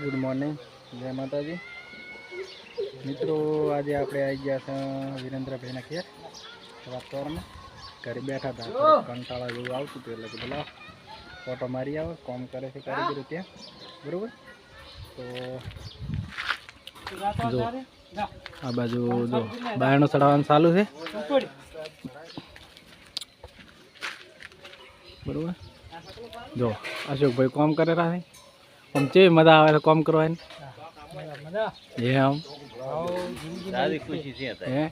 Good morning જય માતાજી. મિત્રો, આજે આપણે આવી ગયા છે વિરેન્દ્રભાઈના ઘેર. વાતાવરણમાં. ઘરે બેઠા હતા. કંટાળા જેવું આવતું હતું, એટલે કે બોલા ફોટો મારી આવે. કોમ કરે છે કારીગરો ત્યાં. બરાબર? તો જો, આ બાજુ જો બાયણો ચડાવવાનું ચાલુ છે. બરોબર? જો, અશોકભાઈ કોમ કરે રહ્યા આમ કેવી મજા આવે છે કોમ કરવાની? એ આમ. હે?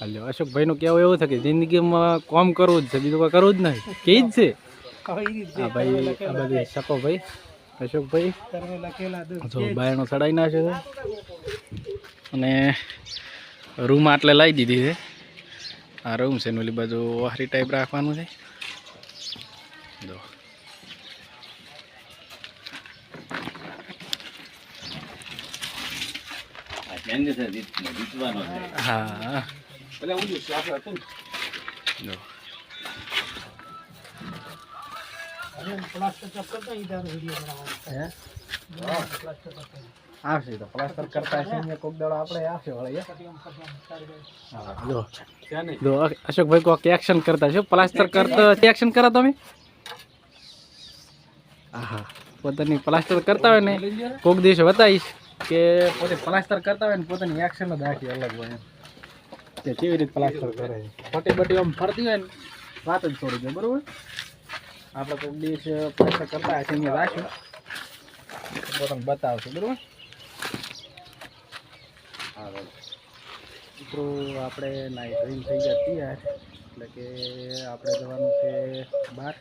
હાલ્યો અશોકભાઈ નું કેવું એવું છે કે જિંદગીમાં કોમ કરવું જ છે બીજું કોઈ કરવું જ નહીં. કે જ છે? ભાઈ આ બધી શકો ભાઈ અશોકભાઈ. જો બાયણો ચડાવી નાખ્યો છે. અને રૂમ આટલે લાવી દીધી છે. આ રૂમ છે ને ઓલી બાજુ વાહરી ટાઈપ રાખવાનું છે. જો. હા જો હે આવશે તો પ્લાસ્ટર કરતા છે કોક દાડો આપણે આવશે વળી જો જો અશોકભાઈ કોક એક્શન કરતા છો પ્લાસ્ટર કરતા એક્શન કરા તમે હા પોતાની પ્લાસ્ટર કરતા હોય ને કોક દિવસે બતાવીશ કે પોતે પ્લાસ્ટર કરતા હોય ને પોતાની એક્શન જ આખી અલગ હોય કે કેવી રીતે પ્લાસ્ટર કરે છે? ખોટી બટી આમ ફરતી હોય ને, વાત જ છોડી દે, બરાબર? આપણે કોઈ દિવસ પ્લાસ્ટર કરતા હશે અહીંયા રાખ્યું. પોતાને બતાવશું, બરોબર? મિત્રો, આપણે નાઇટ ડ્રીમ થઈ જાય તૈયાર, એટલે કે આપણે જવાનું છે બહાર.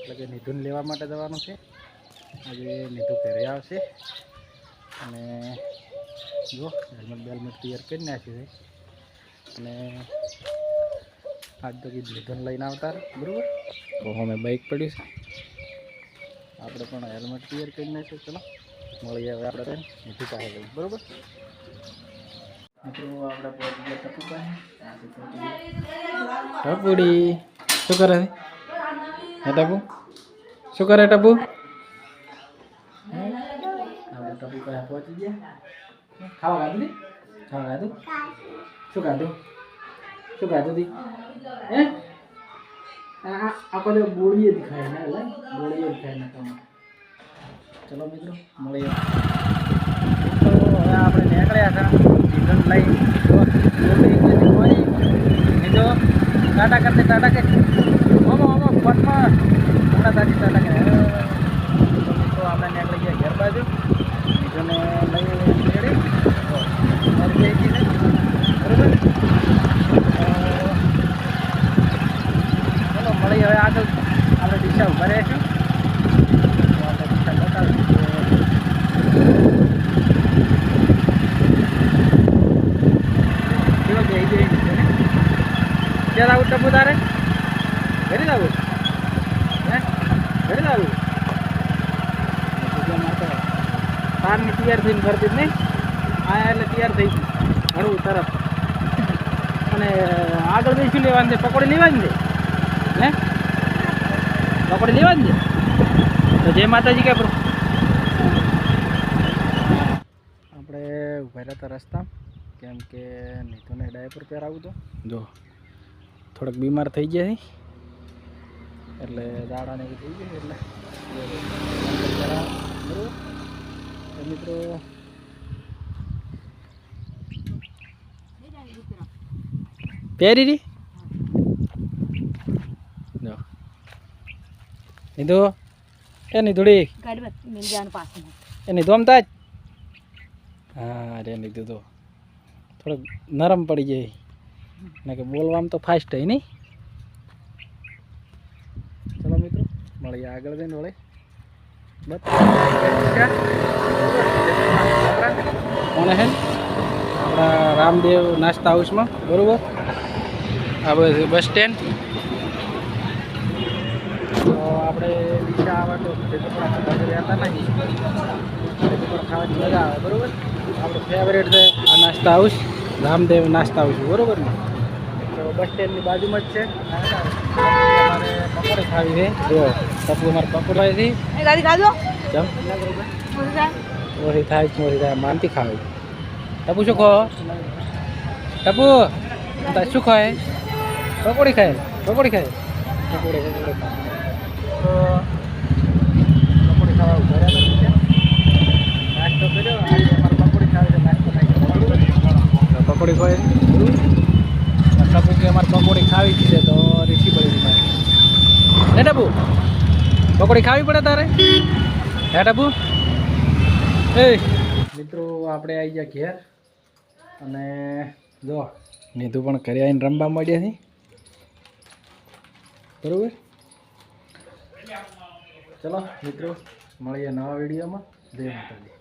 એટલે કે નિધુન લેવા માટે જવાનું છે. આજે નિધુ ઘરે આવશે. અને જો હેલ્મેટ બેલમેટ ક્લિયર કરી નાખ્યું છે. અને આજ તો કીધું નિધુન લઈને આવતા બરાબર? તો અમે બાઇક પડ્યું છે. આપણે પણ હેલ્મેટ ક્લિયર કરી નાખ્યું ચલો. મળીએ હવે આપણે નિધુ પાસે લઈ બરોબર? ટપુડી. શું કરે છે? હે ટપુ? શું કરે ટપુ? ટપુ કયા પહોંચી ગયા. ખાવા ખાધું ખાવા ખાધું? શું ખાધું? શું ખાધું દી હે? આ, આ- આ ગોળીએ જ ખાય ને એટલે ગોળીએ જ ખાય ને તમે ચલો મિત્રો, મળીએ. તો હવે આપણે નીકળ્યા હતા. લઈ. જો, ટાટા કરતા ટાટા કે ઓમો ઓમો ફોનમાં ટાટા ટાટા કે તો મિત્રો આપણે નીકળી ગયા ઘર બાજુ સીઝને લઈ નીકળી ઘર જઈ ગઈ છે બરોબર ચલો મળી હવે આગળ આપણે દિશા ઊભા રહીશું તો આપણે દિશા બતાવીશું કેવો કે આવી જાય ટપુ તારે ઘરે જ આવું હે? ઘરે જ આવું તૈયાર થઈને ફરતી જ નહીં. આ એટલે તૈયાર થઈ ગઈ. હળવું તરફ. અને આગળ બેસી લેવાનું છે? પકોડી લેવાની છે? હે? પકોડી લેવાની છે? તો જય માતાજી કે આપણે ઊભા રહેતા હતા રસ્તા. કેમ કે નીતુને ડાયપર પહેરાવું તો જો. થોડાક બીમાર થઈ ગયા છે એટલે દાડાને એવું થઈ ગયું એટલે. મિત્રો પહેરી રી જો. નીધુ એ નીધુડી પાછું. એની ધોમતા જ હા રે લીધું તો. થોડોક નરમ પડી જાય. ને કે બોલવામાં તો ફાસ્ટ હોય નહીં ચલો મિત્રો, મળીએ આગળ જઈને વળે. કોને હે? આપણા રામદેવ નાસ્તા હાઉસમાં, બરાબર? આ બસ સ્ટેન્ડ આપણે દિશા આવા તો ખાવાની મજા આવે, બરાબર? આપણો ફેવરેટ છે આ નાસ્તા હાઉસ, રામદેવ નાસ્તા હાઉસ, બરાબર ને? બસ સ્ટેન્ડની બાજુમાં જ છે. અમારે પકોડી ખાવી છે જો ટપુ અમારે પકોડી હતી એ ખાજો જમ મોરી થાય મોરી થાય. માનતી ખાવી. ટપુ શું ખો ટપુ શું ખાય? પકોડી ખાય પકોડી ખાય. પકોડી ખાય તો પકોડી ખાવા ઊભા રહ્યા હતા નીચે. નાસ્તો કર્યો આજે અમારે પકોડી ખાવી છે નાસ્તો નહીં કર્યો. તો પકોડી ખાય ટપુ કે પકોડી ખાવી છે તો રીસી પડી મારે. હે ટપુ? પકોડી ખાવી પડે તારે? હે ટપુ? એ. મિત્રો, આપણે આવી ગયા ઘેર અને જો નીધું પણ ઘરે આવીને રમવા મળ્યા છે. બરાબર? ચલો, મિત્રો, મળીએ નવા વિડીયોમાં. જય માતાજી.